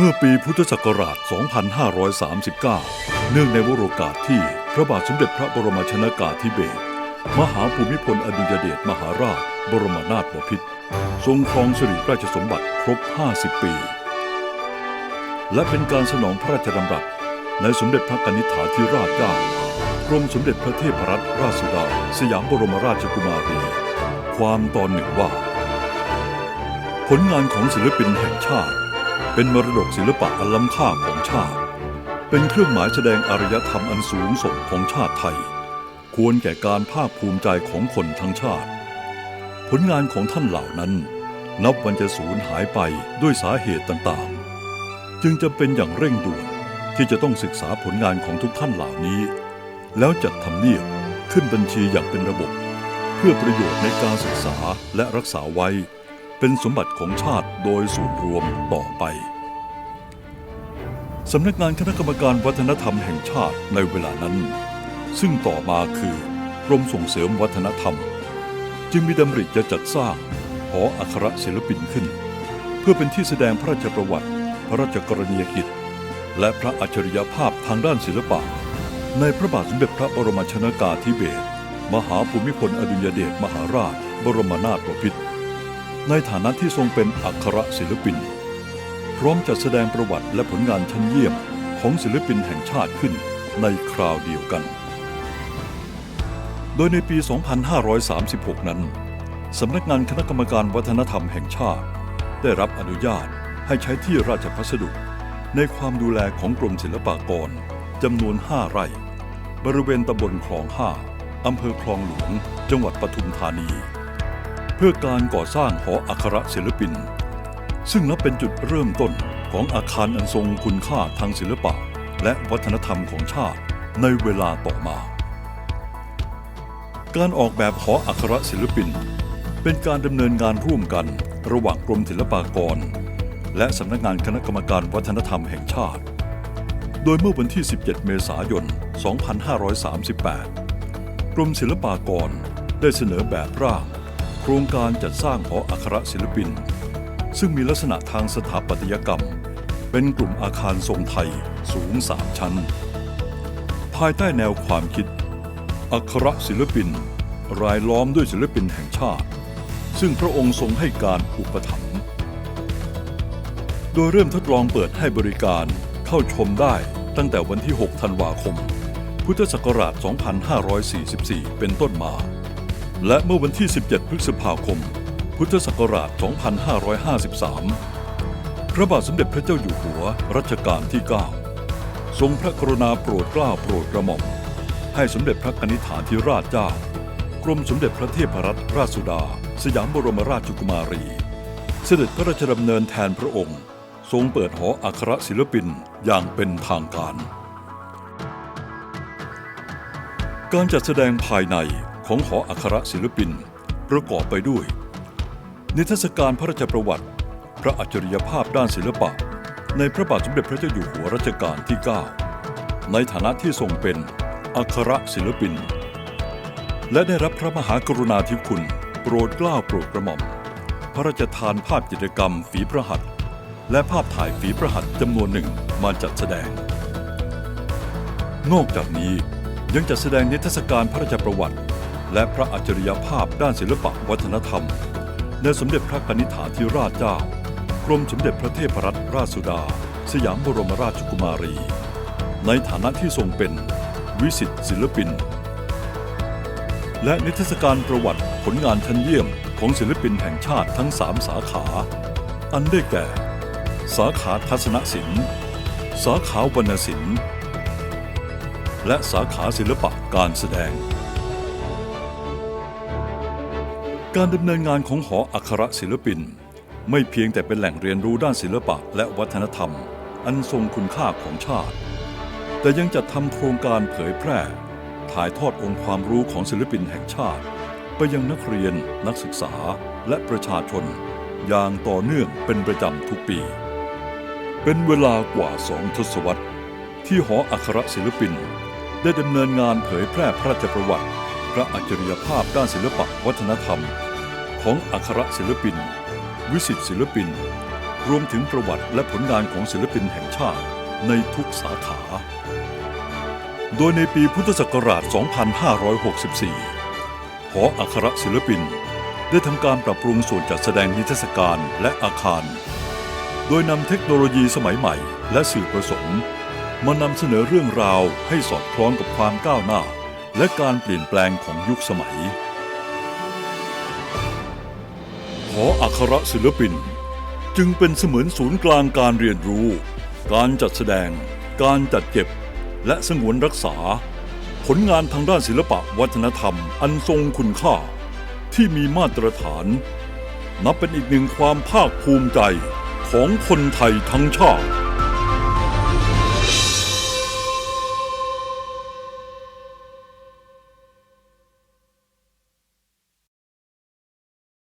เมื่อปีพุทธศักราช 2539 เนื่องในวโรกาสที่พระบาทสมเด็จพระบรมชนากาธิเบศรมหาภูมิพลอดุลยเดชมหาราช บรมนาถบพิตรทรงครองสิริราชสมบัติครบ 50 ปี และเป็นการสนองพระราชดำรัสในสมเด็จพระกนิษฐาธิราชเจ้ากรมสมเด็จพระเทพรัตนราชสุดา สยามบรมราชกุมารี ความตอนหนึ่งว่า ผลงานของศิลปินแห่งชาติ เป็นมรดกศิลปะอันล้ำค่าของชาติ เป็นเครื่องหมายแสดงอารยธรรมอันสูงส่งของชาติไทย ควรแก่การภาคภูมิใจของคนทั้งชาติ ผลงานของท่านเหล่านั้น นับวันจะสูญหายไปด้วยสาเหตุต่างๆ จึงจะเป็นอย่างเร่งด่วนที่จะต้องศึกษาผลงานของทุกท่านเหล่านี้ แล้วจัดทำเนียบขึ้นบัญชีอย่างเป็นระบบ เพื่อประโยชน์ในการศึกษาและรักษาไว้ เป็นสมบัติของชาติโดยส่วนรวมต่อไป สำนักงานคณะกรรมการวัฒนธรรมแห่งชาติในเวลานั้น ซึ่งต่อมาคือกรมส่งเสริมวัฒนธรรม จึงมีดำริจะจัดสร้างหออัครศิลปินขึ้น เพื่อเป็นที่แสดงพระราชประวัติ พระราชกรณียกิจ และพระอัจฉริยภาพทางด้านศิลปะ ในพระบาทสมเด็จพระบรมชนากาธิเบศรมหาภูมิพลอดุลยเดชมหาราช บรมนาถบพิตร ในฐานะที่ทรงเป็นอัครศิลปิน พร้อมจัดแสดงประวัติและผลงานชั้นเยี่ยมของศิลปินแห่งชาติขึ้นในคราวเดียวกัน โดยในปี 2536 นั้น สำนักงานคณะกรรมการวัฒนธรรมแห่งชาติ ได้รับอนุญาตให้ใช้ที่ราชพัสดุ ในความดูแลของกรมศิลปากรจำนวน 5 ไร่ บริเวณตำบลคลอง5อำเภอคลองหลวง จังหวัดปทุมธานี เพื่อการก่อสร้างหออัครศิลปิน ซึ่งนับเป็นจุดเริ่มต้นของอาคารอันทรงคุณค่าทางศิลปะ และวัฒนธรรมของชาติในเวลาต่อมา การออกแบบหออัครศิลปิน เป็นการดำเนินงานร่วมกันระหว่างกรมศิลปากร และสำนักงานคณะกรรมการวัฒนธรรมแห่งชาติ โดยเมื่อวันที่ 17 เมษายน 2538 กรมศิลปากรได้เสนอแบบร่าง โครงการจัดสร้างหออัครศิลปิน ซึ่งมีลักษณะทางสถาปัตยกรรม เป็นกลุ่มอาคารทรงไทยสูงสามชั้น ภายใต้แนวความคิด อัครศิลปิน รายล้อมด้วยศิลปินแห่งชาติ ซึ่งพระองค์ทรงให้การอุปถัมภ์โดยเริ่มทดลองเปิดให้บริการเข้าชมได้ตั้งแต่วันที่ 6 ธันวาคม พุทธศักราช 2544 เป็นต้นมา และเมื่อวันที่ 17 พฤษภาคม พุทธศักราช 2553 พระบาทสมเด็จพระเจ้าอยู่หัวรัชกาลที่ 9 ทรงพระกรุณาโปรดเกล้าโปรดกระหม่อม ให้สมเด็จพระนิษฐาธิราชเจ้า กรมสมเด็จพระเทพรัตนราชสุดา สยามบรมราชกุมารี เสด็จพระราชดำเนินแทนพระองค์ ทรงเปิดหออัครศิลปินอย่างเป็นทางการ การจัดแสดงภายใน ของหออัครศิลปิน ประกอบไปด้วย นิทรรศการพระราชประวัติ พระอัจฉริยภาพด้านศิลปะ ในพระบาทสมเด็จพระเจ้าอยู่หัวรัชกาลที่ 9 ในฐานะที่ทรงเป็นอัครศิลปิน และได้รับพระมหากรุณาธิคุณ โปรดเกล้าโปรดกระหม่อม พระราชทานภาพจิตรกรรมฝีพระหัตถ์และภาพถ่ายฝีพระหัตถ์จำนวนหนึ่งมาจัดแสดง นอกจากนี้ยังจัดแสดงนิทรรศการพระราชประวัติ และพระอัจฉริยภาพด้านศิลปะวัฒนธรรม ในสมเด็จพระกนิษฐาธิราชเจ้า กรมสมเด็จพระเทพรัตนราชสุดา สยามบรมราชกุมารี ในฐานะที่ทรงเป็นวิสิตศิลปิน และนิทรรศการประวัติผลงานชั้นเยี่ยมของศิลปินแห่งชาติทั้ง3สาขา อันได้แก่ สาขาทัศนศิลป์ สาขาวรรณศิลป์ และสาขาศิลปะการแสดง การดำเนินงานของหออัครศิลปิน ไม่เพียงแต่เป็นแหล่งเรียนรู้ด้านศิลปะและวัฒนธรรม อันทรงคุณค่าของชาติ แต่ยังจัดทำโครงการเผยแพร่ ถ่ายทอดองค์ความรู้ของศิลปินแห่งชาติ ไปยังนักเรียน นักศึกษาและประชาชน อย่างต่อเนื่องเป็นประจำทุกปี เป็นเวลากว่าสองทศวรรษ ที่หออัครศิลปิน ได้ดำเนินงานเผยแพร่พระราชประวัติ พระอัจฉริยภาพด้านศิลปะวัฒนธรรม ของอัครศิลปิน วิสิตศิลปิน รวมถึงประวัติและผลงานของศิลปินแห่งชาติในทุกสาขา โดยในปีพุทธศักราช 2564 หออัครศิลปิน ได้ทำการปรับปรุงส่วนจัดแสดงนิทรรศการและอาคาร โดยนำเทคโนโลยีสมัยใหม่และสื่อผสมมานำเสนอเรื่องราวให้สอดคล้องกับความก้าวหน้า และการเปลี่ยนแปลงของยุคสมัย ออัครศิลปิน จึงเป็นเสมือนศูนย์กลางการเรียนรู้ การจัดแสดง การจัดเก็บ และสงวนรักษา ผลงานทางด้านศิลปะวัฒนธรรมอันทรงคุณค่า ที่มีมาตรฐาน นับเป็นอีกหนึ่งความภาคภูมิใจของคนไทยทั้งชาติ